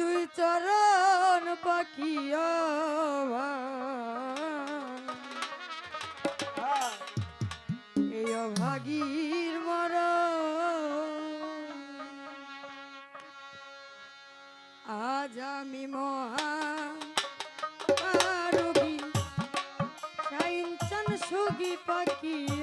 দুই চরণ পাখিয়া এই মর আজ আমি মহা রোগী সুগী পাখিয়া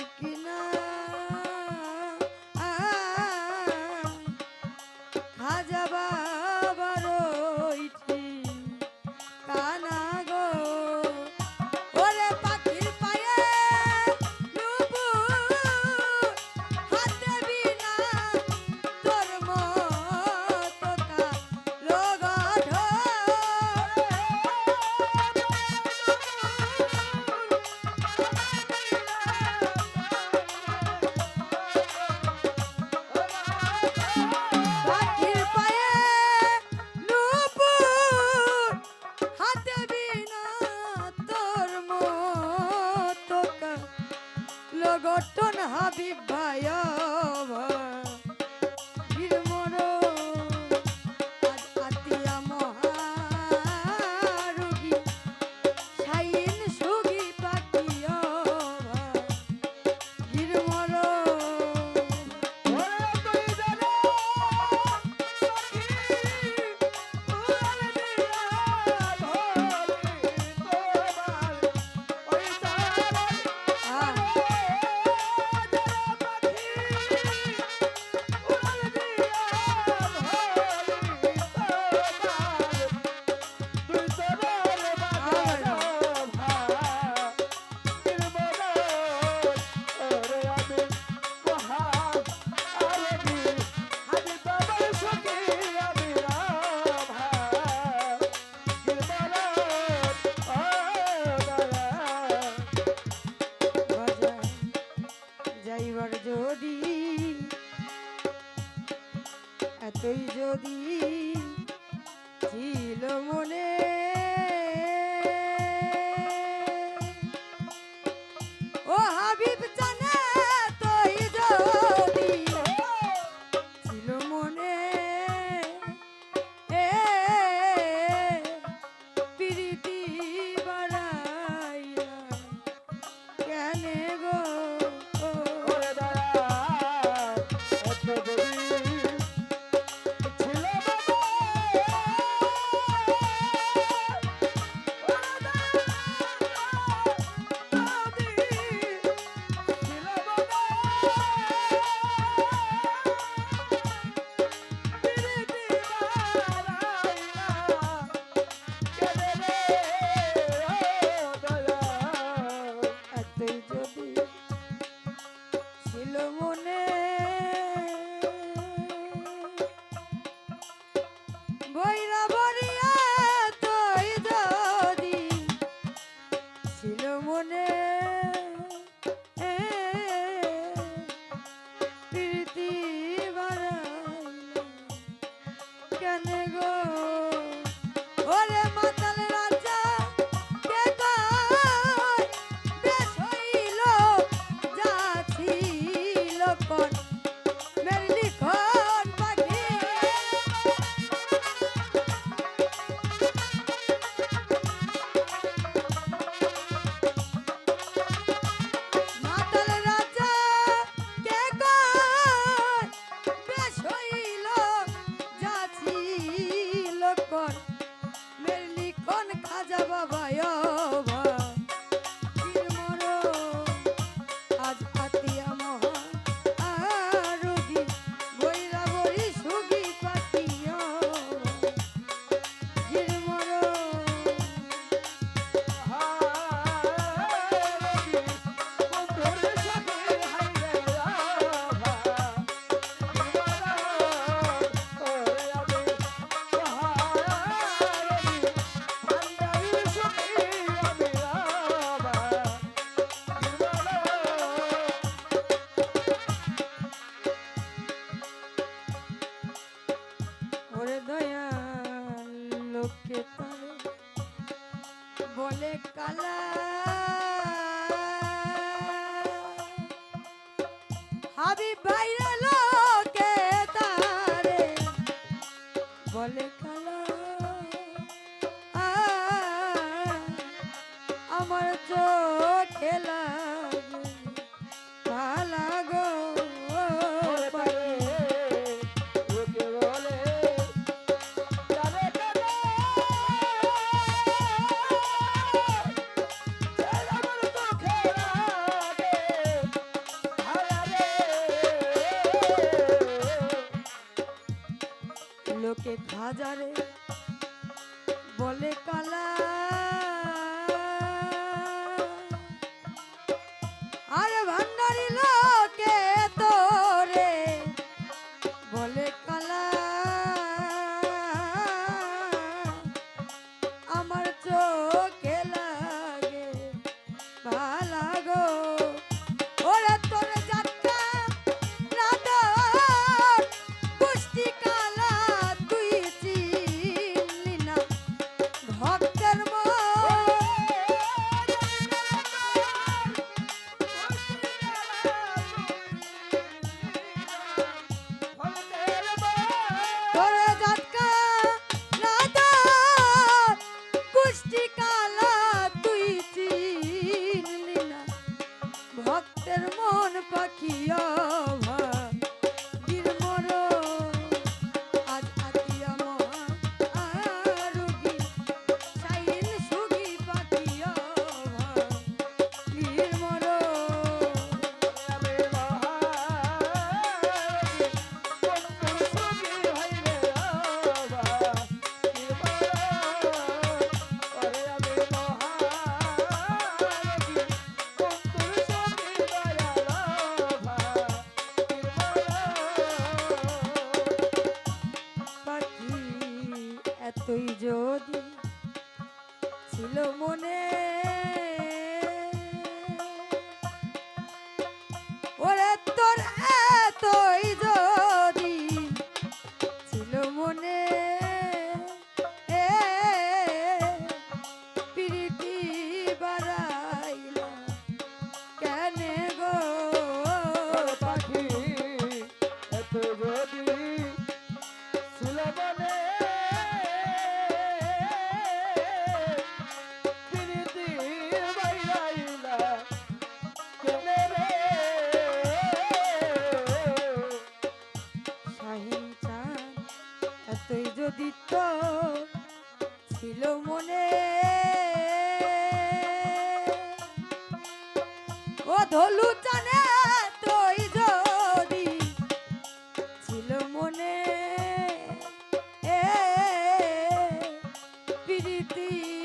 ঠিক না এই যে বলে কালা। হাবি বাইরে লোকে তারে বলে কালা। আমার চোখ তুই যদি ছিল মনে রীতি